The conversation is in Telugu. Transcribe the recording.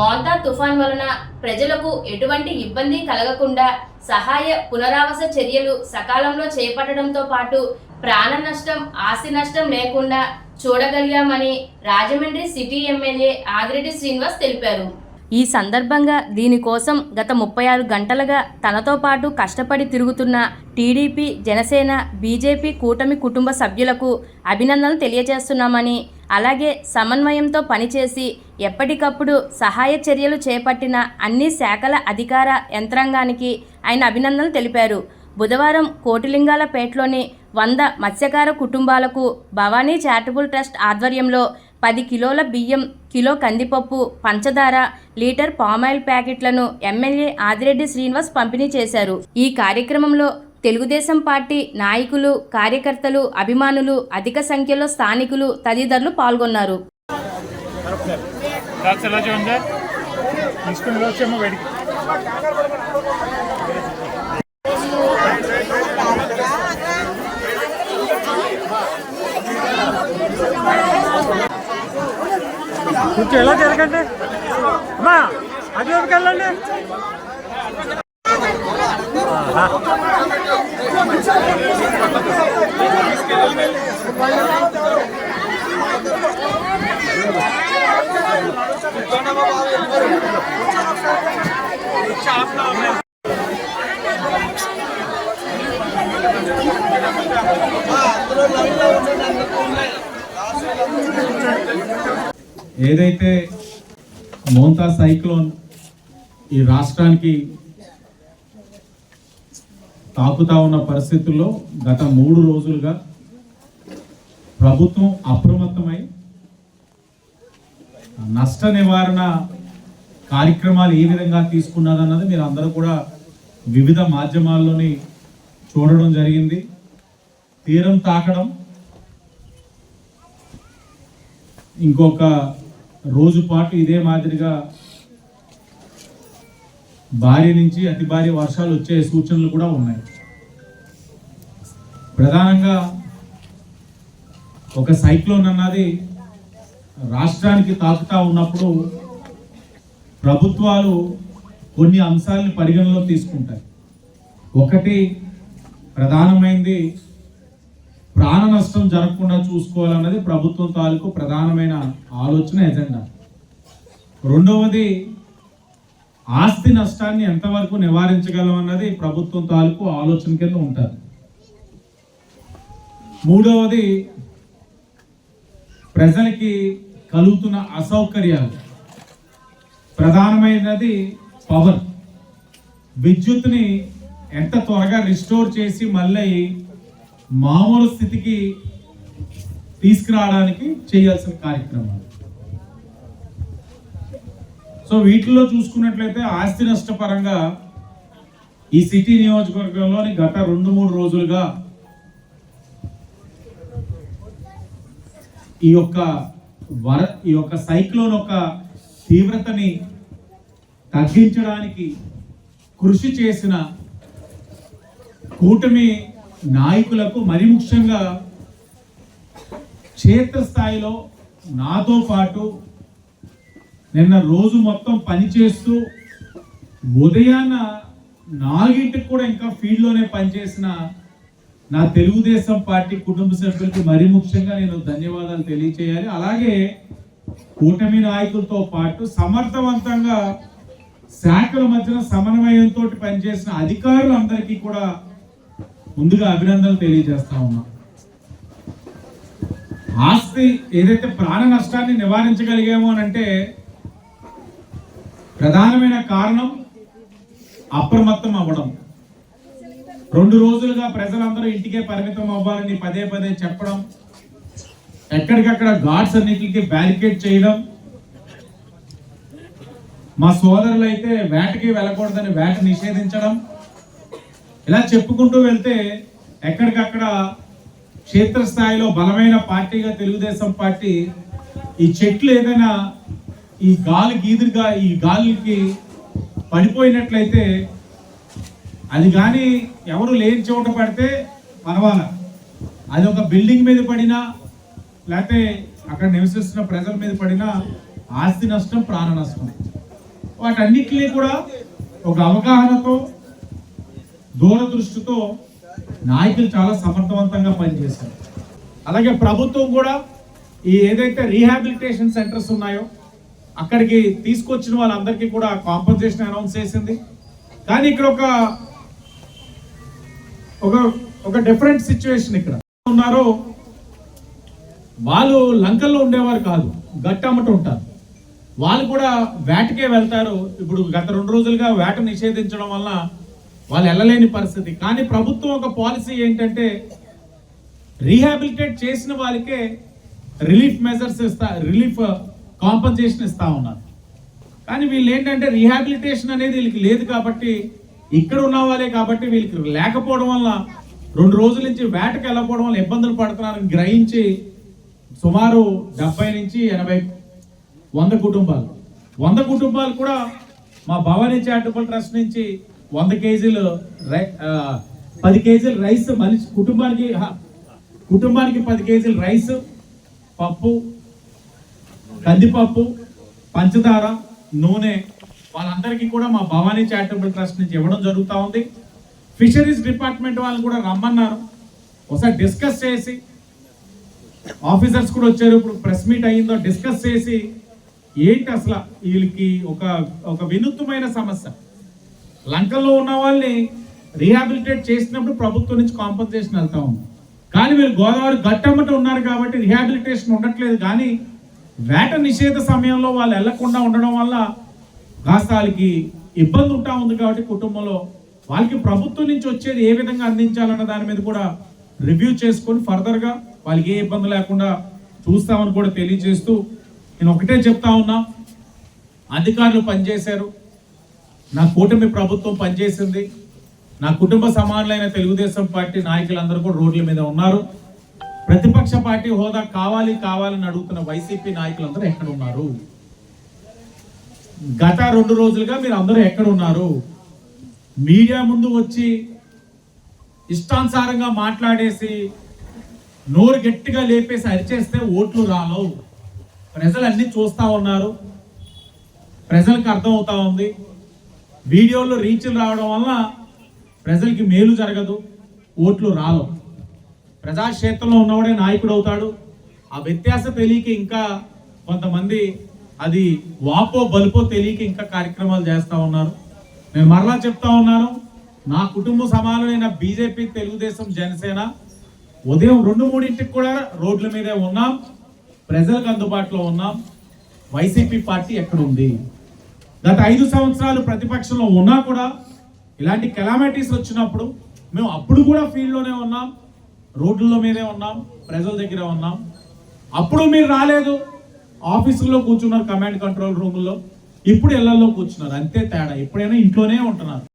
మోంతా తుఫాన్ వలన ప్రజలకు ఎటువంటి ఇబ్బంది కలగకుండా సహాయ పునరావాస చర్యలు సకాలంలో చేపట్టడంతో పాటు ప్రాణ నష్టం ఆస్తి నష్టం లేకుండా చూడగలిగామని రాజమండ్రి సిటీ ఎమ్మెల్యే ఆదిరెడ్డి శ్రీనివాస్ తెలిపారు. ఈ సందర్భంగా దీనికోసం గత ముప్పై ఆరు గంటలుగా తనతో పాటు కష్టపడి తిరుగుతున్న టీడీపీ జనసేన బీజేపీ కూటమి కుటుంబ సభ్యులకు అభినందనలు తెలియజేస్తున్నామని అలాగే సమన్వయంతో పనిచేసి ఎప్పటికప్పుడు సహాయ చర్యలు చేపట్టిన అన్ని శాఖల అధికార యంత్రాంగానికి ఆయన అభినందనలు తెలిపారు. బుధవారం కోటిలింగాలపేటలోని వంద మత్స్యకార కుటుంబాలకు భవానీ చారిటబుల్ ట్రస్ట్ ఆధ్వర్యంలో పది కిలోల బియ్యం కిలో కందిపప్పు పంచదార లీటర్ పామాయిల్ ప్యాకెట్లను ఎమ్మెల్యే ఆదిరెడ్డి శ్రీనివాస్ పంపిణీ చేశారు. ఈ కార్యక్రమంలో తెలుగుదేశం పార్టీ నాయకులు కార్యకర్తలు అభిమానులు అధిక సంఖ్యలో స్థానికులు తదితరులు పాల్గొన్నారు. తీసుకుని బయటికి కొంచెం ఎలా జరగండి? అమ్మా అది వైపుకి వెళ్ళండి. ఆహా. ఏదైతే మోంతా సైక్లోన్ ఈ రాష్ట్రానికి తాకుతా ఉన్న పరిస్థితుల్లో గత మూడు రోజులుగా ప్రభుత్వం అప్రమత్తమై నష్ట నివారణ కార్యక్రమాలు ఏ విధంగా తీసుకున్నదన్నది మీరు అందరూ కూడా వివిధ మాధ్యమాల్లోని చూడడం జరిగింది. తీరం తాకడం ఇంకొక రోజు పాటు ఇదే మాదిరిగా భారీ నుంచి అతి భారీ వర్షాలు వచ్చే సూచనలు కూడా ఉన్నాయి. ప్రధానంగా ఒక సైక్లోన్ అన్నది రాష్ట్రానికి తాకుతా ఉన్నప్పుడు ప్రభుత్వాలు కొన్ని అంశాలను పరిగణలో తీసుకుంటాయి. ఒకటి ప్రధానమైంది ప్రాణ నష్టం జరగకుండా చూసుకోవాలన్నది ప్రభుత్వం తాలూకు ప్రధానమైన ఆలోచన ఎజెండా. రెండవది ఆస్తి నష్టాన్ని ఎంతవరకు నివారించగలం అన్నది ప్రభుత్వం తాలూకు ఆలోచన కింద ఉంటుంది. మూడవది ప్రజలకి కలుగుతున్న అసౌకర్యాలు. ప్రధానమైనది పవర్. విద్యుత్ని ఎంత త్వరగా రిస్టోర్ చేసి మళ్ళీ మామూలు స్థితికి తీసుకురావడానికి చేయాల్సిన కార్యక్రమాలు. సో వీటిల్లో చూసుకున్నట్లయితే ఆస్తి నష్టపరంగా ఈ సిటీ నియోజకవర్గంలోని గత రెండు మూడు రోజులుగా ఈ యొక్క వర ఈ యొక్క సైక్లోన్ యొక్క తీవ్రతని తగ్గించడానికి కృషి చేసిన కూటమి నాయకులకు మరి ముఖ్యంగా క్షేత్రస్థాయిలో నాతో పాటు నిన్న రోజు మొత్తం పనిచేస్తూ ఉదయాన్న నాలుగింటికి కూడా ఇంకా ఫీల్డ్లోనే పనిచేసిన నా తెలుగుదేశం పార్టీ కుటుంబ సభ్యులకి మరి ముఖ్యంగా నేను ధన్యవాదాలు తెలియచేయాలి. అలాగే కూటమి నాయకులతో పాటు సమర్థవంతంగా శాఖల మధ్యన సమన్వయంతో పనిచేసిన అధికారులందరికీ కూడా ముందుగా అభినందనలు తెలియజేస్తా ఉన్నాం. ఆస్తి ఏదైతే ప్రాణ నష్టాన్ని నివారించగలిగామో అని అంటే ప్రధానమైన కారణం అప్రమత్తం అవ్వడం. రెండు రోజులుగా ప్రజలందరూ ఇంటికే పరిమితం అవ్వాలని పదే పదే చెప్పడం ఎక్కడికక్కడ గాడ్స్ అన్నిటికి బ్యారికేడ్ చేయడం. మా సోదరులు అయితే వేటకి వెళ్ళకూడదని వేట నిషేధించడం. ఇలా చెప్పుకుంటూ వెళ్తే ఎక్కడికక్కడ క్షేత్రస్థాయిలో బలమైన పార్టీగా తెలుగుదేశం పార్టీ ఈ చెట్లు ఏదైనా ఈ గాలి గీదురుగా ఈ గాలికి పడిపోయినట్లయితే అది కానీ ఎవరు లేని చోట పడితే పర్వాల. అది ఒక బిల్డింగ్ మీద పడినా లేకపోతే అక్కడ నివసిస్తున్న ప్రజల మీద పడినా ఆస్తి నష్టం ప్రాణ నష్టం. వాటన్నిటినీ కూడా ఒక అవగాహనతో దూరదృష్టితో నాయకులు చాలా సమర్థవంతంగా పనిచేశారు. అలాగే ప్రభుత్వం కూడా ఈ ఏదైతే రీహాబిలిటేషన్ సెంటర్స్ ఉన్నాయో అక్కడికి తీసుకొచ్చిన వాళ్ళందరికీ కూడా కాంపన్సేషన్ అనౌన్స్ చేసింది. కానీ ఇక్కడ ఒక ఒక ఒక డిఫరెంట్ సిచ్యువేషన్ ఇక్కడ. ఉన్నారో వాళ్ళు లంకల్లో ఉండేవారు కాదు గట్టమ్మట ఉంటారు. వాళ్ళు కూడా వేటకే వెళ్తారు. ఇప్పుడు గత రెండు రోజులుగా వేట నిషేధించడం వల్ల వాళ్ళు వెళ్ళలేని పరిస్థితి. కానీ ప్రభుత్వం ఒక పాలసీ ఏంటంటే రీహాబిలిటేట్ చేసిన వాళ్ళకే రిలీఫ్ మెజర్స్ ఇస్తా రిలీఫ్ uh, కాంపన్సేషన్ ఇస్తా ఉన్నారు. కానీ వీళ్ళు ఏంటంటే రీహాబిలిటేషన్ అనేది వీళ్ళకి లేదు కాబట్టి ఇక్కడ ఉన్న వాళ్ళే కాబట్టి వీళ్ళకి లేకపోవడం వల్ల రెండు రోజుల నుంచి వేటకు వెళ్ళకపోవడం వల్ల ఇబ్బందులు పడుతున్నారని గ్రహించి సుమారు డెబ్బై నుంచి ఎనభై వంద కుటుంబాలు. వంద కుటుంబాలు కూడా మా భవానీ చారిటబుల్ ట్రస్ట్ నుంచి వంద కేజీలు రై పది కేజీలు రైస్ మనిషి కుటుంబానికి కుటుంబానికి పది కేజీలు రైస్ పప్పు కందిపప్పు పంచదార నూనె. వాళ్ళందరికీ కూడా మా భవానీ చారిటబుల్ ట్రస్ట్ నుంచి ఇవ్వడం జరుగుతూ ఉంది. ఫిషరీస్ డిపార్ట్మెంట్ వాళ్ళు కూడా రమ్మన్నారు. ఒకసారి డిస్కస్ చేసి ఆఫీసర్స్ కూడా వచ్చారు. ఇప్పుడు ప్రెస్ మీట్ అయ్యిందో డిస్కస్ చేసి ఏంటి అసలు వీళ్ళకి ఒక ఒక వినూత్నమైన సమస్య? లంకల్లో ఉన్న వాళ్ళని రీహాబిలిటేట్ చేసినప్పుడు ప్రభుత్వం నుంచి కాంపన్సేషన్ వెళ్తా ఉంది. కానీ వీళ్ళు గోదావరి గట్టమ్మట ఉన్నారు కాబట్టి రీహాబిలిటేషన్ ఉండట్లేదు. కానీ వేట నిషేధ సమయంలో వాళ్ళు వెళ్ళకుండా ఉండడం వల్ల కాస్త వాళ్ళకి ఇబ్బంది ఉంటా ఉంది కాబట్టి కుటుంబంలో వాళ్ళకి ప్రభుత్వం నుంచి వచ్చేది ఏ విధంగా అందించాలన్న దాని మీద కూడా రివ్యూ చేసుకొని ఫర్దర్గా వాళ్ళకి ఏ ఇబ్బంది లేకుండా చూస్తామని కూడా తెలియజేస్తూ నేను ఒకటే చెప్తా ఉన్నా. అధికారులు పనిచేశారు. నా కూటమి ప్రభుత్వం పనిచేసింది. నా కుటుంబ సమానులైన తెలుగుదేశం పార్టీ నాయకులందరూ కూడా రోడ్ల మీద ఉన్నారు. ప్రతిపక్ష పార్టీ హోదా కావాలి కావాలని అడుగుతున్న వైసీపీ నాయకులందరూ ఎక్కడ ఉన్నారు? గత రెండు రోజులుగా మీరు అందరూ ఎక్కడ ఉన్నారు? మీడియా ముందు వచ్చి ఇష్టానుసారంగా మాట్లాడేసి నోరు గట్టిగా లేపేసి అరిచేస్తే ఓట్లు రాలవు. ప్రజలు అన్ని చూస్తూ ఉన్నారు. ప్రజలకు అర్థం అవుతా ఉంది. వీడియోలో రీచ్లు రావడం వల్ల ప్రజలకి మేలు జరగదు ఓట్లు రాదు ప్రజాక్షేత్రంలో ఉన్నవాడే నాయకుడు అవుతాడు. ఆ వ్యత్యాసం తెలియక ఇంకా కొంతమంది అది వాపో బలుపో తెలియక ఇంకా కార్యక్రమాలు చేస్తూ ఉన్నారు. నేను మరలా చెప్తా ఉన్నాను నా కుటుంబ సమానమైన బీజేపీ తెలుగుదేశం జనసేన ఉదయం రెండు మూడింటికి కూడా రోడ్ల మీదే ఉన్నాం ప్రజలకు అందుబాటులో ఉన్నాం. వైసీపీ పార్టీ ఎక్కడ ఉంది గత ఐదు సంవత్సరాలు ప్రతిపక్షంలో ఉన్నా కూడా ఇలాంటి కెలామిటీస్ వచ్చినప్పుడు మేము అప్పుడు కూడా ఫీల్డ్లోనే ఉన్నాం రోడ్ల మీదే ఉన్నాం ప్రజల దగ్గర ఉన్నాం. అప్పుడు మీరు రాలేదు. ఆఫీసులో కూర్చున్నారు కమాండ్ కంట్రోల్ రూమ్లో ఇప్పుడు ఇళ్ళలో కూర్చున్నారు. అంతే తేడా. ఎప్పుడైనా ఇంట్లోనే ఉంటున్నారు.